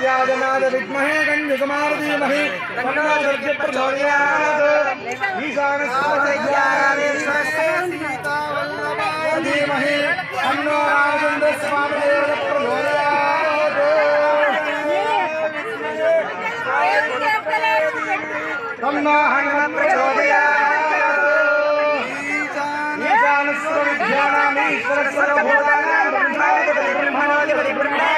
प्रत्यागमान विद्महे गंजकुमार धीमहि तन्नो दर्ज प्रचोदयात् ब्रह्मा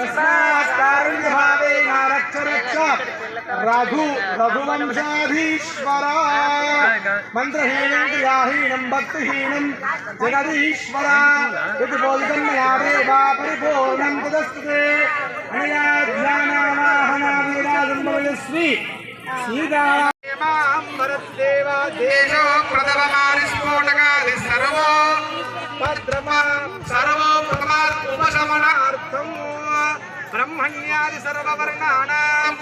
तस्मात् कारुण्यभावेन रक्ष रक्ष रघु रघुवंशाधीश्वर मंत्रहीनं क्रियाहीनं भक्तिहीनं जगदीश्वर यत् बोलितं मया देवा परिपूर्णं तदस्तुते मया ध्यानावाहनाविराजं भवयस्वी सीता भरद्देवा देशो प्रथममारिस्फोटकादि सर्वो भद्रमा सर्वो भगवान् उपशमनार्थम् బ్రహ్మణ్యాది సర్వవర్ణానాం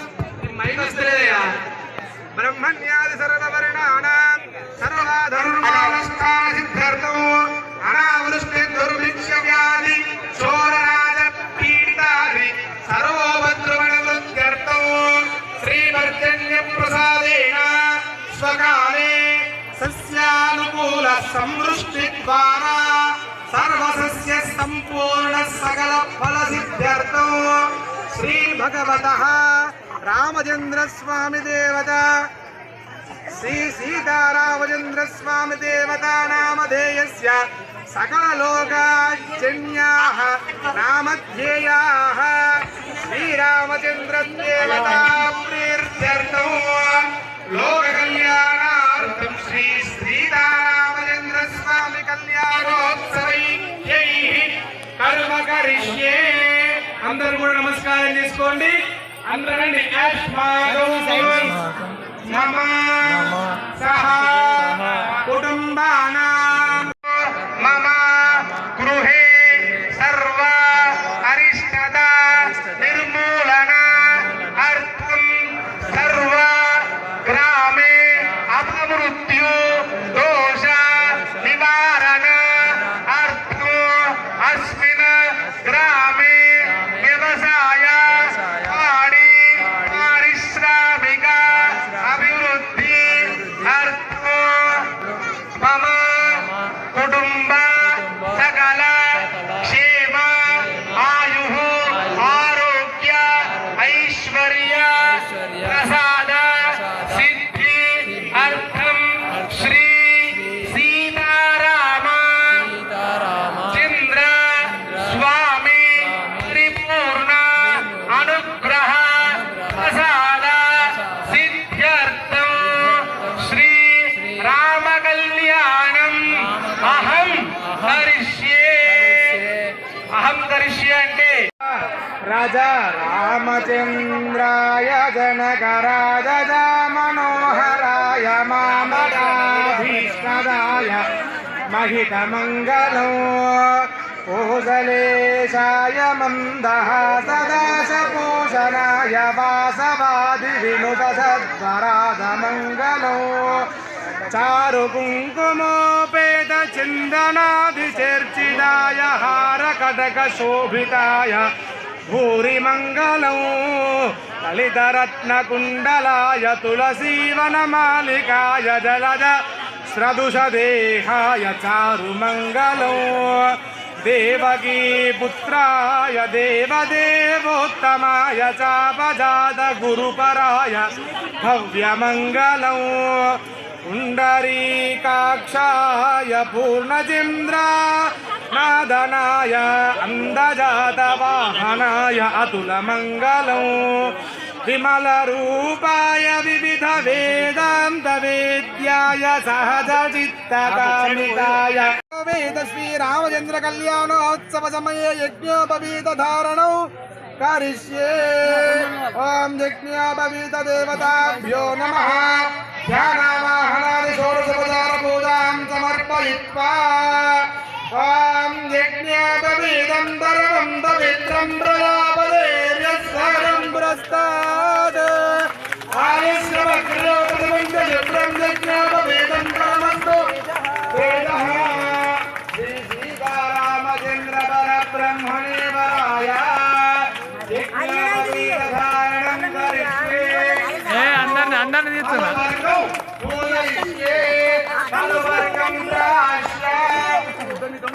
బ్రహ్మణ్యాది సర్వవర్ణానాం సర్వాధర్మావస్థాన సిద్ధార్థం అనావృష్టి దుర్భిక్ష వ్యాధి చోరరాజ పీడితాది సర్వోపద్రవణ వృత్యర్థం శ్రీవర్జన్య ప్రసాదేన స్వకాలే సస్యానుకూల సంవృష్టి ద్వారా सर्वस्य सम्पूर्ण सकल फल सिद्ध्यर्थो श्री भगवत रामचंद्र स्वामी देवता श्री सीता रामचंद्र स्वामी देवता नाम नामधेयस्य सकल लोकाजन्याः नामध्येयाः श्रीरामचन्द्र देवता प्रीत्यर्थो लोककल्याणार्थं श्री रामचंद्र स्वामी कल्याणोत्सव కర్మకరిష్యే అందరూ కూడా నమస్కారం చేసుకోండి అందరండి కుటుంబానా जनकराज मनोहराय मामदाधीष्टदाय महितमङ्गलो पूजलेशाय मन्दः सदा सपोषणाय वासवादिविनुदसद्वराजमङ्गलो चारुकुङ्कुमोपेतचिन्दनादिचर्चिताय हारकटकशोभिताय भूरिमङ्गलौ ललितरत्नकुण्डलाय तुलसीवनमालिकाय जलद स्रदुष देहाय चारुमङ्गलो देवकी पुत्राय देवदेवोत्तमाय चापजात गुरुपराय भव्यमङ्गलौ कुण्डरीकाक्षाय पूर्णचिन्द्रा नादनाय अन्दजातवाहनाय अतुलमङ्गलौ विमलरूपाय विविधवेदान्तवेद्याय सहजचित्तकामिताय श्रीरामचन्द्रकल्याणोत्सवसमये यज्ञोपवीतधारणौ करिष्ये ॐ यज्ञोपवीतदेवताभ्यो नमः ध्यानावाहनादि षोडशोपचारपूजां समर्पयित्वा ॐ यज्ञापवेदं परमं पवित्रं प्रजापदेर्यस्वरं प्रस्ताद आयुष्मग्रोपदमञ्चयुत्रं यज्ञापवेदं परमस्तु वेदः श्रीसीतारामचन्द्रपरब्रह्मणे पराय यज्ञापवेदधारणं करिष्ये అందరిని అందరిని తీస్తున్నా పూజిస్తే కలువర్గం రాష్ట్ర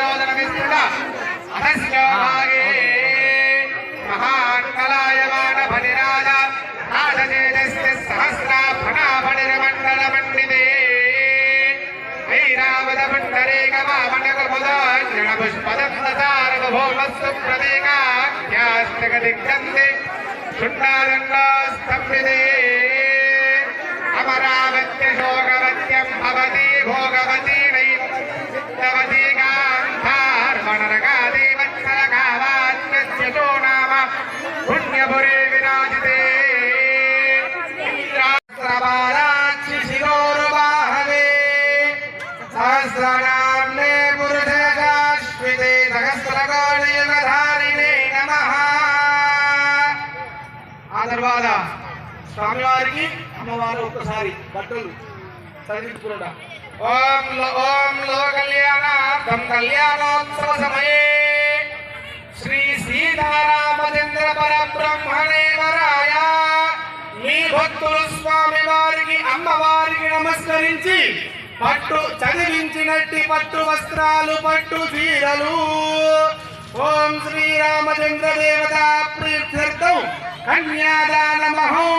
యోజనమిస్తున్న అధశ్యోభాగే మహాన్ కళాయమాన ఫణిరాజ రాజజేజస్తి సహస్ర ఫణాఫణిరమండల మండిదే ఐరావద పండరేక వామనకృపదాంజన పుష్పదంతారక భూమస్సు ప్రదేకాఖ్యాస్తక దిగ్ధంది శుండాదండాస్తంభిదే అమరావత్య శోక ఒక్కసారి బట్టలు ఓం ఓం లో కళ్యాణార్థం శ్రీ సీతారామచంద్ర పరబ్రహ్మణేవరాయ మీ భక్తులు స్వామి వారికి అమ్మవారికి నమస్కరించి పట్టు చదివించినట్టి పట్టు వస్త్రాలు పట్టు చీరలు ఓం శ్రీరామచంద్ర దేవతా ప్రీర్థర్థం కన్యాదానమహం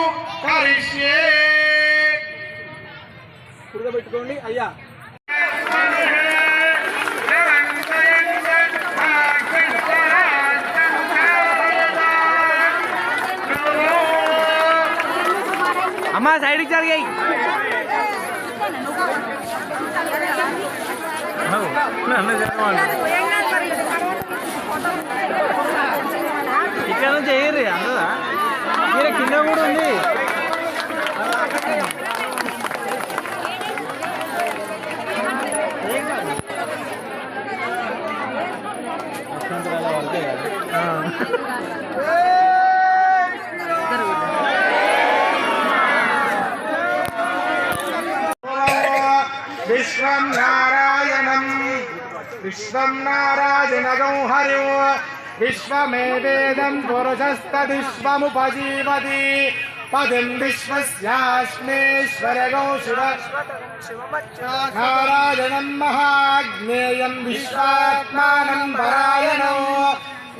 కరిష్యే గుర్తుపెట్టుకోండి అయ్యా అమ్మా సైడ్కి జరిగాయి ఇక్కడ చేయరు అందరూ అందదా కింద కూడా ఉంది करते हैं विश्वं नारायणं विश्वं नारायणगं हरिः विश्व मुपजीवती पतिं विश्वस्याश्मेश्वरगौ शिव नारायणं महाग्नेयं विश्वात्मानं परायणो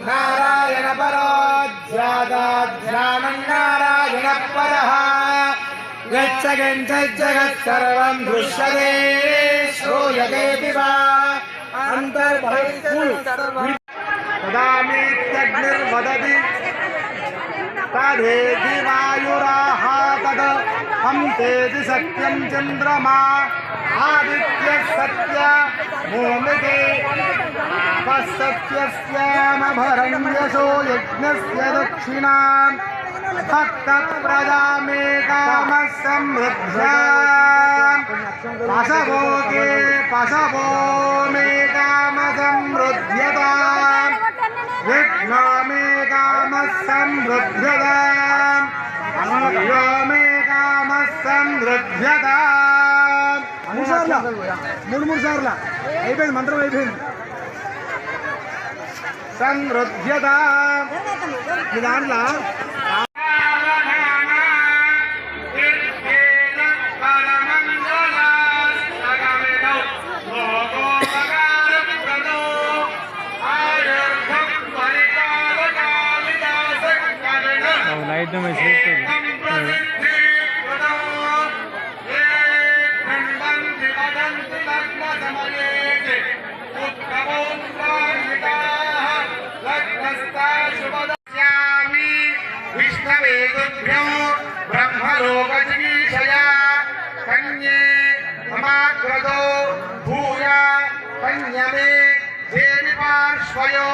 नारायणपरोध्यादाध्यानं नारायणपरः गच्छ गञ्चजगत्सर्वं दृश्यते श्रूयतेऽपि वा अन्तर्भविष् वदामि वदति तदे दिवायुरा तद हम तेज सत्यम चंद्रमा आदित्य सत्य भूमिके सत्यस्यामभरण्यशो यज्ञस्य दक्षिणाम् भक्तप्रजामे कामः समृद्ध्या पशवो के पशवो मे काम समृद्ध्यताम् यो मे कामः समृद्ध्यताम् మూడు సార్లు మూడు మూడు సార్లు అయిపోయింది మంత్రం అయిపోయింది సంవృద్ధ్యత దాంట్లో एकदम ऐसे विष्णवेदुभ्यो ब्रह्मलोकजिनीषया कन्ये ममाग्रतो भूया कन्यमे देवि पार्श्वयो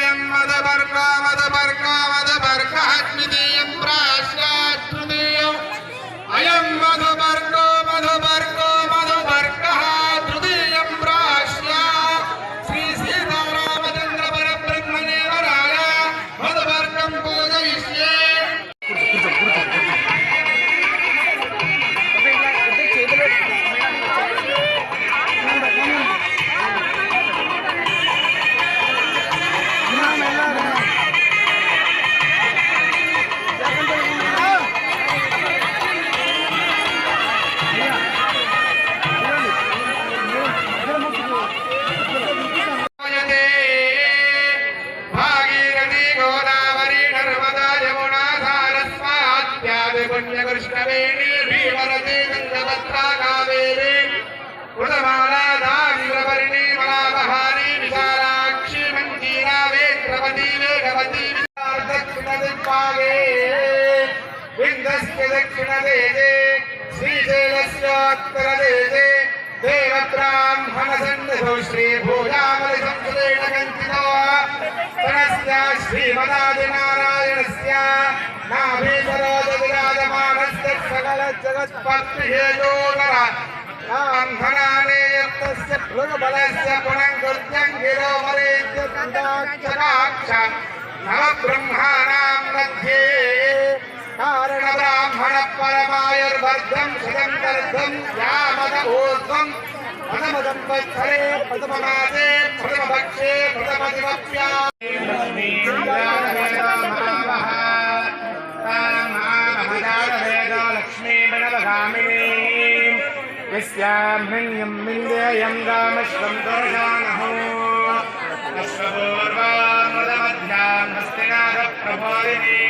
காமத பர் காமத பர் स्यात्परदेशे देवब्राह्मणसन्निधौ श्रीभूजामलिसंसदेन कञ्चितो पुनस्य श्रीमदादिनारायणस्य नाभीसरोदविराजमानस्य सकलजगत्पत्रिहेयोगर मध्ये कारण ब्राह्मण परमायुर्वर्धम सुगंधर्धम यामद ऊर्ध्वम प्रथमदं वत्सरे प्रथममासे प्रथमभक्षे प्रथमदिवप्या यस्याम्हण्यं मिन्देयं रामश्वं दर्शानहो अश्वपूर्वामृतमध्यां हस्तिनाथप्रभोरिणी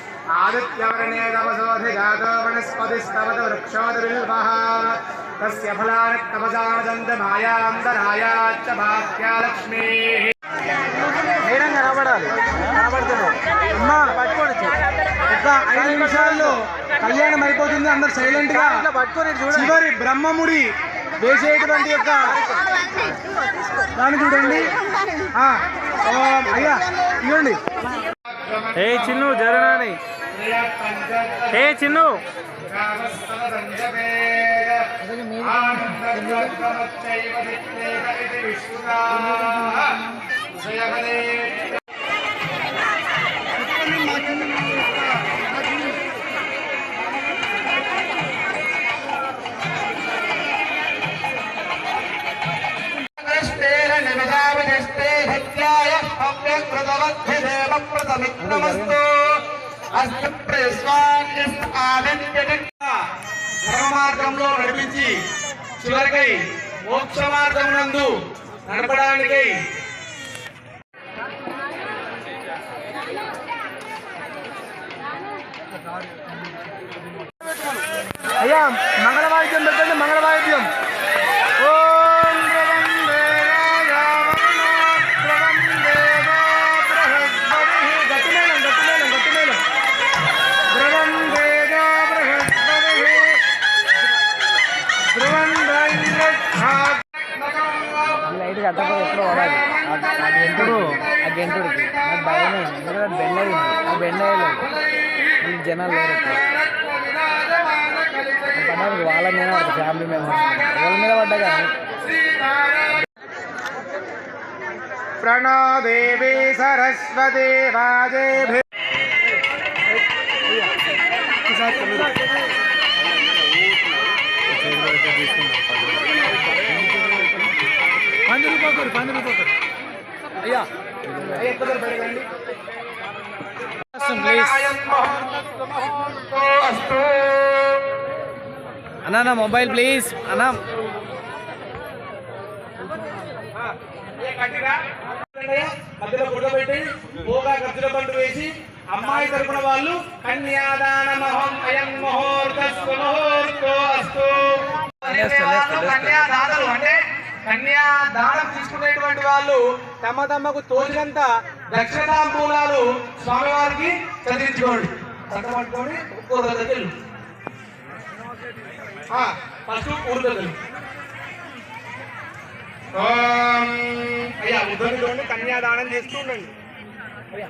ఒక నిమిషాల్లో కళ్యాణం అయిపోతుంది అందరు సైలెంట్ గా చివరి బ్రహ్మముడి వేసేటువంటి యొక్క దాన్ని చూడండి అయ్యా ఇవ్వండి ఏ చిన్ను జరనాని हे चिन्नू हत्याय हव्यकृतवद्भिदेव మార్గంలో నడిపించి చివరికి మోక్ష మార్గం నందు నడపడానికి అయ్యా మంగళ పెట్టండి మంగళ జనాలు పడ్డానికి వాళ్ళ మీద పడతారు ఫ్యామిలీ మెంబర్స్ వాళ్ళ మీద పడ్డా కానీ ప్రణో దేవి సరస్వతి వాజే పంది రూపాయలు పంది రూపాయలు అయ్యా అయ్యా ఎక్కడ పెరగండి అన్న మొబైల్ ప్లీజ్ అన్నా అమ్మాయి తరపున వాళ్ళు కన్యాదానం తీసుకునేటువంటి వాళ్ళు తమ తమకు తోచినంత లక్ష తాంబూలాలు స్వామివారికి చదివించుకోండి చట్టపట్టుకొని ఒక్కో ఫస్ట్ ఊరు అయ్యా ఉదయం కన్యాదానం చేస్తూ ఉండండి అయ్యా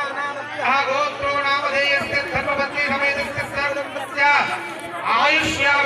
गोत्रो नामधेयस्य धर्मपत्नी समेतस्य आयुष्या